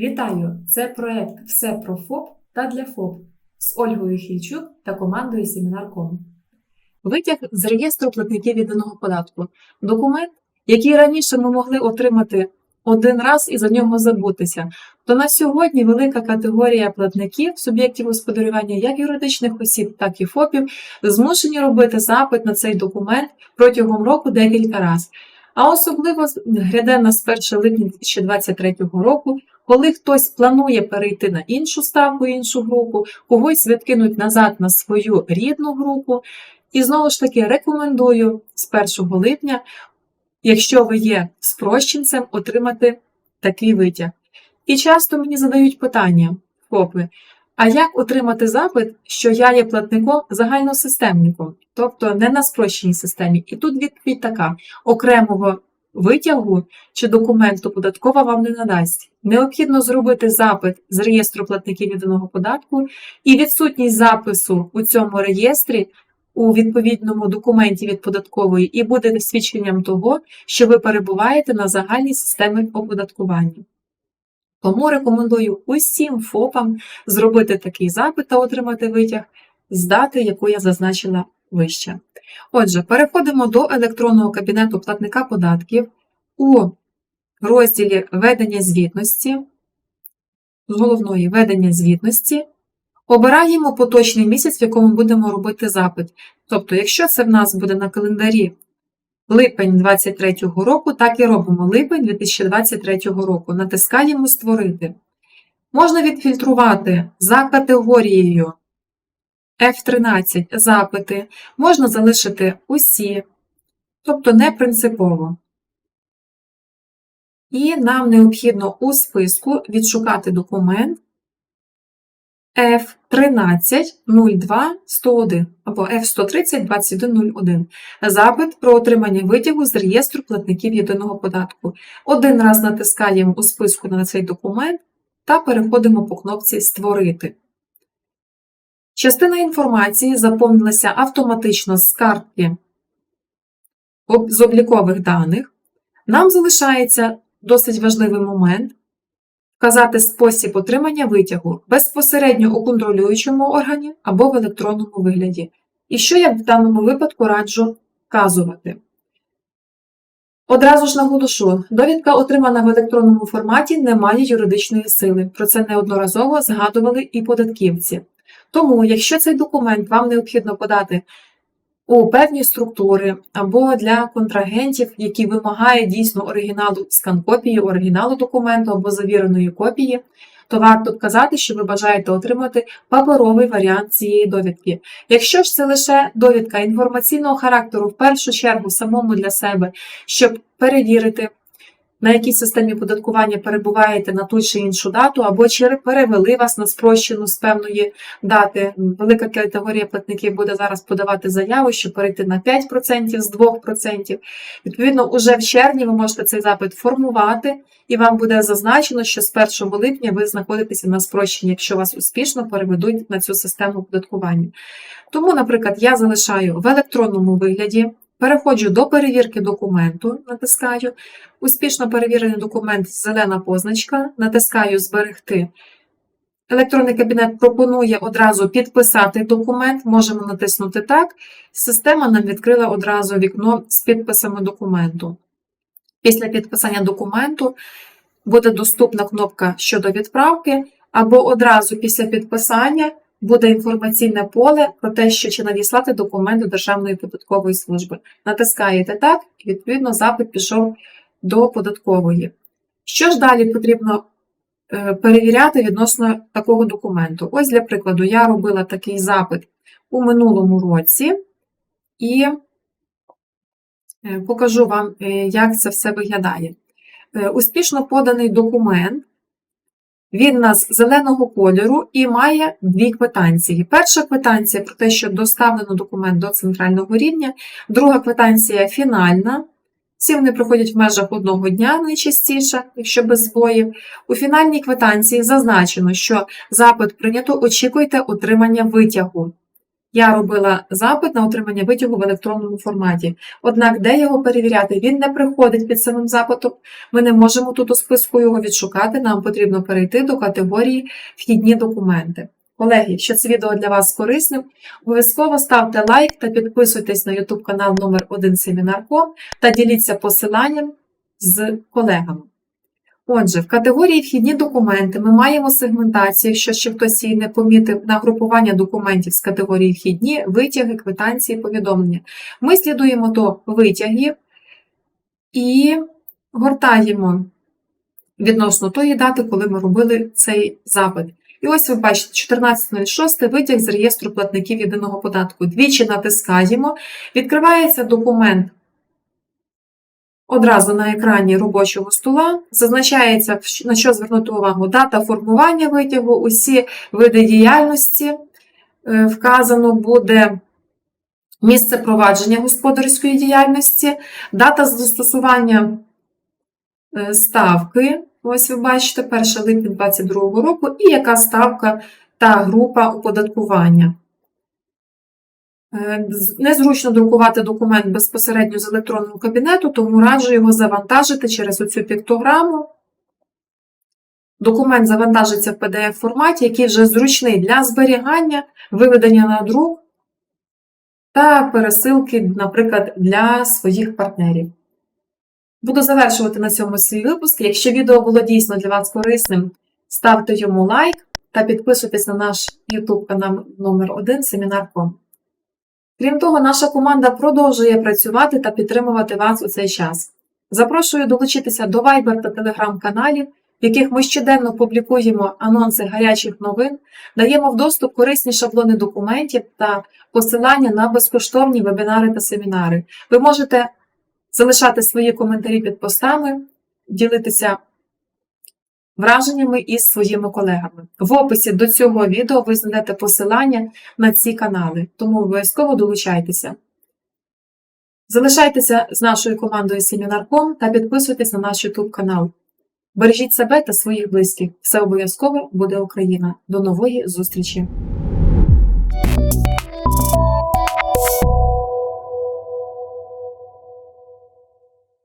Вітаю! Це проект Все про ФОП та для ФОП з Ольгою Хільчук та командою Семінар.ком. Витяг з реєстру платників єдиного податку. Документ, який раніше ми могли отримати один раз і за нього забутися. То на сьогодні велика категорія платників, суб'єктів господарювання як юридичних осіб, так і ФОПів, змушені робити запит на цей документ протягом року декілька разів. А особливо гряде нас 1 липня 2023 року, коли хтось планує перейти на іншу ставку, іншу групу, когось відкинуть назад на свою рідну групу. І знову ж таки рекомендую з 1 липня, якщо ви є спрощенцем, отримати такий витяг. І часто мені задають питання, ФОПи, а як отримати запит, що я є платником загальносистемником, тобто не на спрощеній системі? І тут відповідь така: окремого витягу чи документу податкова вам не надасть. Необхідно зробити запит з реєстру платників єдиного податку, і відсутність запису у цьому реєстрі у відповідному документі від податкової і буде свідченням того, що ви перебуваєте на загальній системі оподаткування. Тому рекомендую усім ФОПам зробити такий запит та отримати витяг з дати, яку я зазначила вище. Отже, переходимо до електронного кабінету платника податків у розділі Ведення звітності, з головної ведення звітності. Обираємо поточний місяць, в якому будемо робити запит. Тобто, якщо це в нас буде на календарі липень 2023 року, так і робимо липень 2023 року. Натискаємо Створити. Можна відфільтрувати за категорією F13 запити, можна залишити усі, тобто не принципово. І нам необхідно у списку відшукати документ F130201 або F1302101 запит про отримання витягу з реєстру платників єдиного податку. Один раз натискаємо у списку на цей документ та переходимо по кнопці Створити. Частина інформації заповнилася автоматично з картки з облікових даних. Нам залишається досить важливий момент вказати спосіб отримання витягу безпосередньо у контролюючому органі або в електронному вигляді. І що я в даному випадку раджу вказувати. Одразу ж наголошу, довідка, отримана в електронному форматі, не має юридичної сили. Про це неодноразово згадували і податківці. Тому, якщо цей документ вам необхідно подати у певні структури або для контрагентів, які вимагають дійсно оригіналу скан-копії, оригіналу документу або завіреної копії, то варто вказати, що ви бажаєте отримати паперовий варіант цієї довідки. Якщо ж це лише довідка інформаційного характеру, в першу чергу самому для себе, щоб перевірити, на якій системі податкування перебуваєте на ту чи іншу дату, або чи перевели вас на спрощену з певної дати. Велика категорія платників буде зараз подавати заяву, щоб перейти на 5% з 2%. Відповідно, уже в червні ви можете цей запит формувати, і вам буде зазначено, що з 1 липня ви знаходитеся на спрощенні, якщо вас успішно переведуть на цю систему податкування. Тому, наприклад, я залишаю в електронному вигляді. Переходжу до перевірки документу, натискаю. Успішно перевірений документ, зелена позначка, натискаю Зберегти. Електронний кабінет пропонує одразу підписати документ, можемо натиснути так. Система нам відкрила одразу вікно з підписами документу. Після підписання документу буде доступна кнопка щодо відправки, або одразу після підписання буде інформаційне поле про те, що чи надіслати документ до Державної податкової служби. Натискаєте так, і відповідно запит пішов до податкової. Що ж далі потрібно е, перевіряти відносно такого документу? Ось, для прикладу, я робила такий запит у минулому році, і е, покажу вам, е, як це все виглядає. Успішно поданий документ він у нас зеленого кольору і має дві квитанції. Перша квитанція про те, що доставлено документ до центрального рівня, друга квитанція фінальна. Всі вони проходять в межах одного дня найчастіше, якщо без збоїв. У фінальній квитанції зазначено, що запит прийнято, очікуйте отримання витягу. Я робила запит на отримання витягу в електронному форматі. Однак, де його перевіряти? Він не приходить під самим запитом. Ми не можемо тут у списку його відшукати. Нам потрібно перейти до категорії Вхідні документи. Колеги, якщо це відео для вас корисним, обов'язково ставте лайк та підписуйтесь на YouTube канал номер 1 Семінар.ком та діліться посиланням з колегами. Отже, в категорії Вхідні документи ми маємо сегментацію, якщо ще хтось її не помітив, на групування документів з категорії Вхідні, витяги, квитанції, повідомлення. Ми слідуємо до витягів і гортаємо відносно тої дати, коли ми робили цей запит. І ось ви бачите, 14.06 витяг з реєстру платників єдиного податку. Двічі натискаємо, відкривається документ одразу на екрані робочого стола, зазначається, на що звернути увагу, дата формування витягу, усі види діяльності. Е, Вказано буде місце провадження господарської діяльності, дата застосування е, ставки. Ось ви бачите, 1 липня 2022 року, і яка ставка та група оподаткування. Е, Незручно друкувати документ безпосередньо з електронного кабінету, тому раджу його завантажити через оцю піктограму. Документ завантажиться в PDF форматі, який вже зручний для зберігання, виведення на друк та пересилки, наприклад, для своїх партнерів. Буду завершувати на цьому свій випуск. Якщо відео було дійсно для вас корисним, ставте йому лайк та підписуйтесь на наш YouTube канал номер 1 Семінар.ком. Крім того, наша команда продовжує працювати та підтримувати вас у цей час. Запрошую долучитися до Viber та Telegram каналів, в яких ми щоденно публікуємо анонси гарячих новин, даємо в доступ корисні шаблони документів та посилання на безкоштовні вебінари та семінари. Ви можете залишати свої коментарі під постами, ділитися враженнями із своїми колегами. В описі до цього відео ви знайдете посилання на ці канали, тому обов'язково долучайтеся. Залишайтеся з нашою командою Семінар.ком та підписуйтесь на наш YouTube канал. Бережіть себе та своїх близьких. Все обов'язково буде Україна. До нової зустрічі!